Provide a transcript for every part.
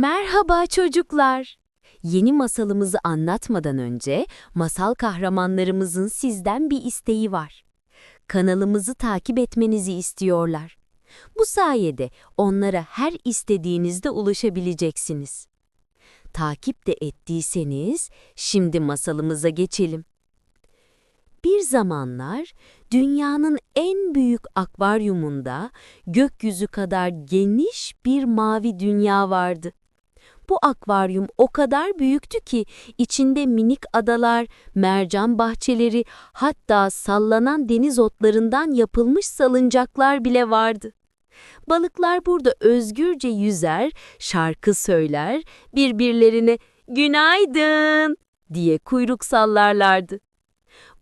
Merhaba çocuklar. Yeni masalımızı anlatmadan önce masal kahramanlarımızın sizden bir isteği var. Kanalımızı takip etmenizi istiyorlar. Bu sayede onlara her istediğinizde ulaşabileceksiniz. Takip de ettiyseniz şimdi masalımıza geçelim. Bir zamanlar dünyanın en büyük akvaryumunda gökyüzü kadar geniş bir mavi dünya vardı. Bu akvaryum o kadar büyüktü ki içinde minik adalar, mercan bahçeleri, hatta sallanan deniz otlarından yapılmış salıncaklar bile vardı. Balıklar burada özgürce yüzer, şarkı söyler, birbirlerine "Günaydın!" diye kuyruk sallarlardı.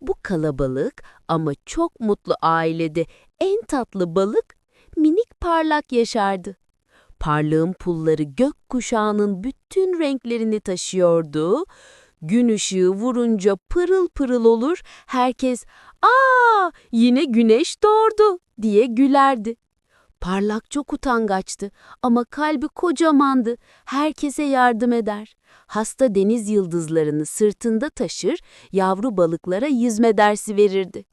Bu kalabalık ama çok mutlu ailede en tatlı balık minik parlak yaşardı. Parlağın pulları gök kuşağının bütün renklerini taşıyordu. Gün ışığı vurunca pırıl pırıl olur, herkes ''Aa, yine güneş doğurdu!'' diye gülerdi. Parlak çok utangaçtı ama kalbi kocamandı. Herkese yardım eder. Hasta deniz yıldızlarını sırtında taşır, yavru balıklara yüzme dersi verirdi.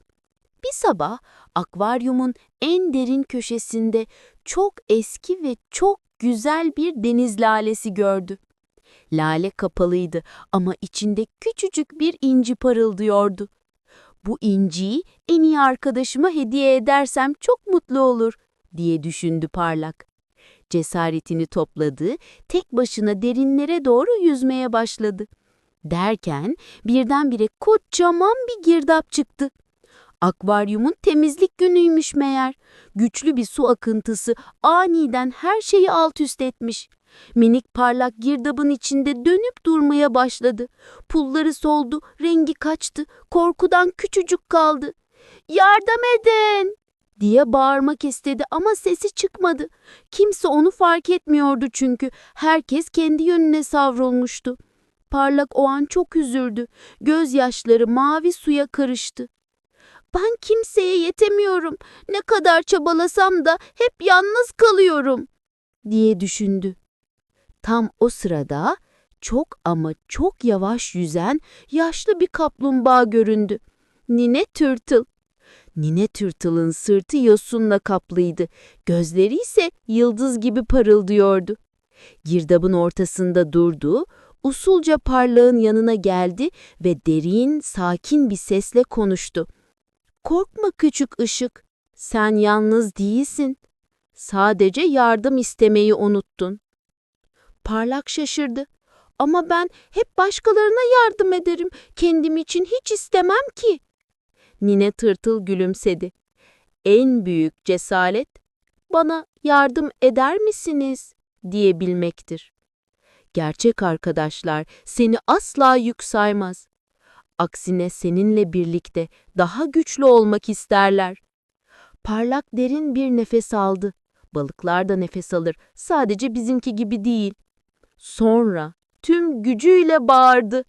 Bir sabah akvaryumun en derin köşesinde çok eski ve çok güzel bir deniz lalesi gördü. Lale kapalıydı ama içinde küçücük bir inci parıldıyordu. Bu inciyi en iyi arkadaşıma hediye edersem çok mutlu olur diye düşündü parlak. Cesaretini topladı, tek başına derinlere doğru yüzmeye başladı. Derken birdenbire kocaman bir girdap çıktı. Akvaryumun temizlik günüymüş meğer. Güçlü bir su akıntısı aniden her şeyi alt üst etmiş. Minik parlak girdabın içinde dönüp durmaya başladı. Pulları soldu, rengi kaçtı, korkudan küçücük kaldı. ''Yardım edin!'' diye bağırmak istedi ama sesi çıkmadı. Kimse onu fark etmiyordu çünkü herkes kendi yönüne savrulmuştu. Parlak o an çok üzüldü. Gözyaşları mavi suya karıştı. Ben kimseye yetemiyorum. Ne kadar çabalasam da hep yalnız kalıyorum, diye düşündü. Tam o sırada çok ama çok yavaş yüzen yaşlı bir kaplumbağa göründü. Nine Tırtıl. Nine Tırtıl'ın sırtı yosunla kaplıydı. Gözleri ise yıldız gibi parıldıyordu. Girdabın ortasında durdu, usulca parlağın yanına geldi ve derin, sakin bir sesle konuştu. Korkma küçük ışık, sen yalnız değilsin. Sadece yardım istemeyi unuttun. Parlak şaşırdı. Ama ben hep başkalarına yardım ederim. Kendim için hiç istemem ki. Nine tırtıl gülümsedi. En büyük cesaret bana yardım eder misiniz diyebilmektir. Gerçek arkadaşlar seni asla yük saymaz. Aksine seninle birlikte daha güçlü olmak isterler. Parlak derin bir nefes aldı. Balıklar da nefes alır. Sadece bizimki gibi değil. Sonra tüm gücüyle bağırdı.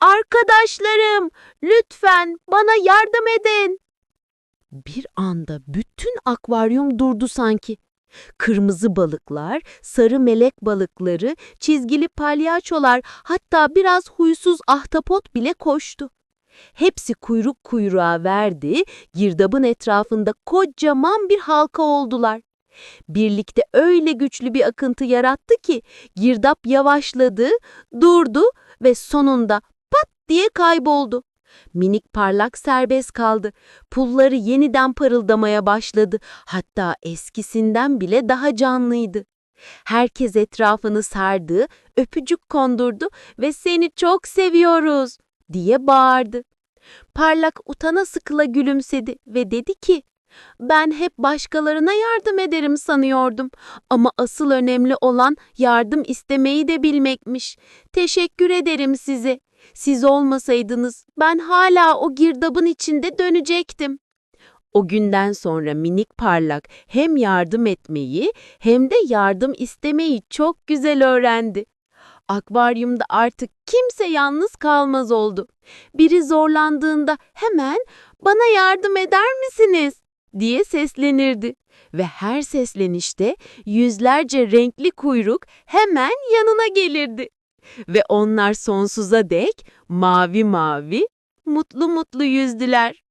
Arkadaşlarım, lütfen bana yardım edin. Bir anda bütün akvaryum durdu sanki. Kırmızı balıklar, sarı melek balıkları, çizgili palyaçolar, hatta biraz huysuz ahtapot bile koştu. Hepsi kuyruk kuyruğa verdi, girdabın etrafında kocaman bir halka oldular. Birlikte öyle güçlü bir akıntı yarattı ki girdap yavaşladı, durdu ve sonunda pat diye kayboldu. Minik parlak serbest kaldı. Pulları yeniden parıldamaya başladı. Hatta eskisinden bile daha canlıydı. Herkes etrafını sardı, öpücük kondurdu ve seni çok seviyoruz diye bağırdı. Parlak utana sıkıla gülümsedi ve dedi ki, ben hep başkalarına yardım ederim sanıyordum ama asıl önemli olan yardım istemeyi de bilmekmiş. Teşekkür ederim size. Siz olmasaydınız ben hala o girdabın içinde dönecektim. O günden sonra minik parlak hem yardım etmeyi hem de yardım istemeyi çok güzel öğrendi. Akvaryumda artık kimse yalnız kalmaz oldu. Biri zorlandığında hemen bana yardım eder misiniz diye seslenirdi ve her seslenişte yüzlerce renkli kuyruk hemen yanına gelirdi. Ve onlar sonsuza dek mavi mavi, mutlu mutlu yüzdüler.